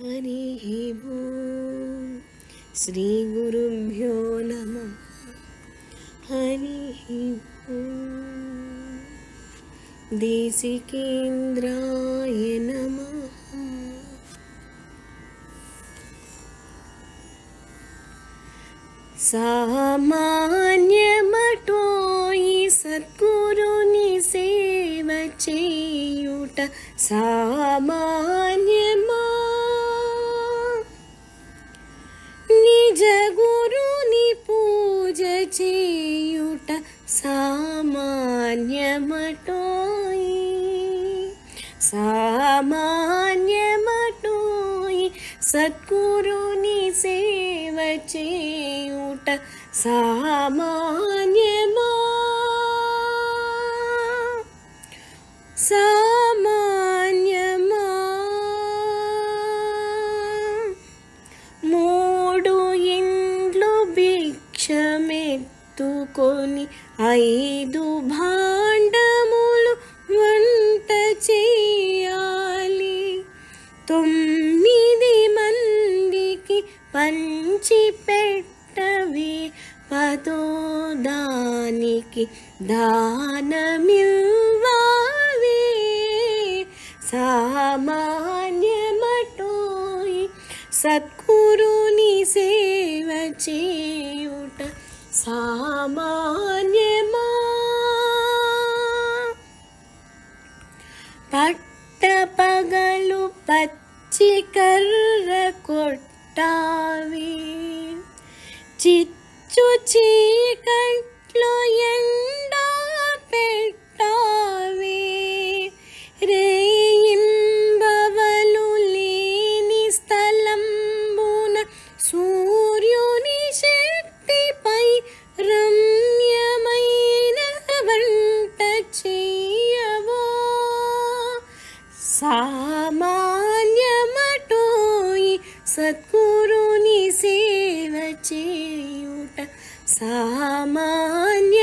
హరి శ్రీ గురుభ్యో నమ హరి దేశికేంద్రాయ నమ సామాన్యమటోయి సద్గురుని సేవ చేయుట సామాన్య सामान्यमटोयि सामान्यमटोयि सद्गुरुनि सेवचेयुट सामान्यमा। सा ఎత్తుకొని ఐదు భాండములు వంట చేయాలి. తొమ్మిది మందికి పంచి పెట్టవి పదో దానికి దానమివ్వాలి సామాన్యమటోయి సత్కురుని సేవ చేయుట సామాన్యమా? పట్టపగలు పచ్చి కర్ర కొట్టావి. చిచ్చు చీకట్లో ఎండా పెట్టావి సద్గురుని సేవ చేయుట సామాన్య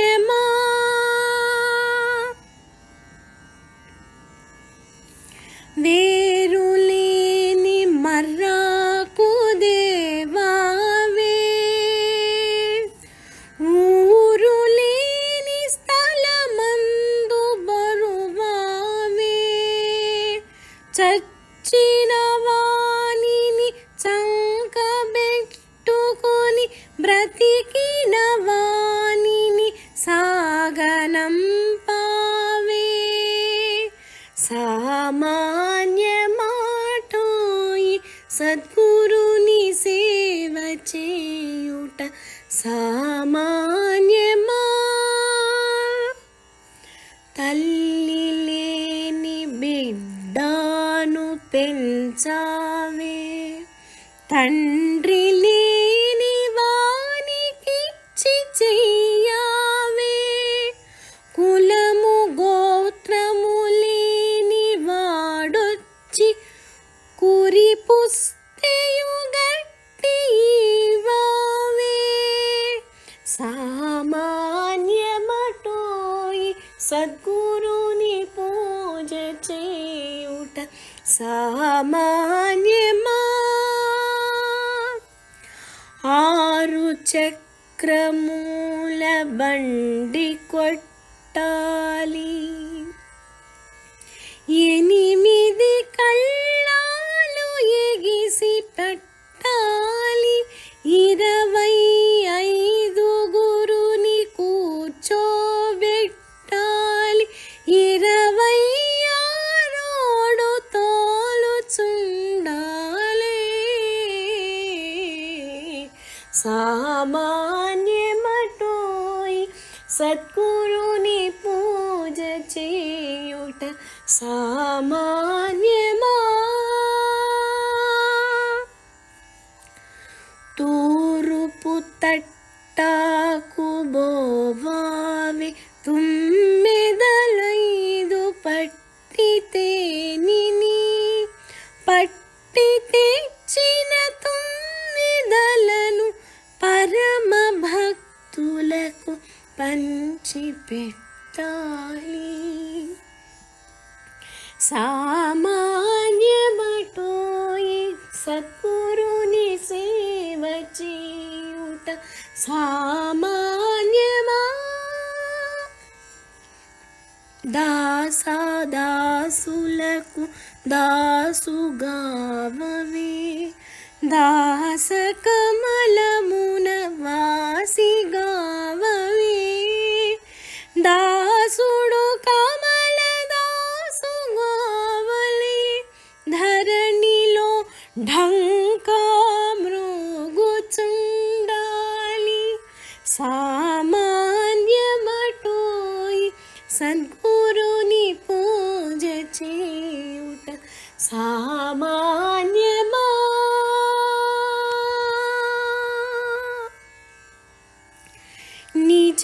సద్గురుని సేవ చేయుట సామాన్యమా? తల్లి లేని బిడ్డాను పెంచావే. తండ్రి సద్గురుని పూజ చేయుట సామాన్యమా? ఆరు చక్రమూల బండి కొట్టాలి. సామాన్యమటోయి సద్గురుని పూజ చేయుట సామాన్యమా తూరుపు సామాన్యమటోయి సద్గురుని సేవ చేయుట సామాన్యమా? దాసా దాసులకు దాసుగావే దాస కమలమున వాసి సామాన్యమటోయ్ సద్గురుని పూజ చేయుట సామాన్యమా నిజ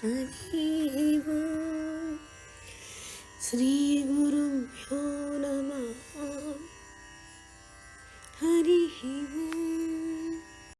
హరి ఓం. శ్రీ గురుభ్యో నమ హరి ఓం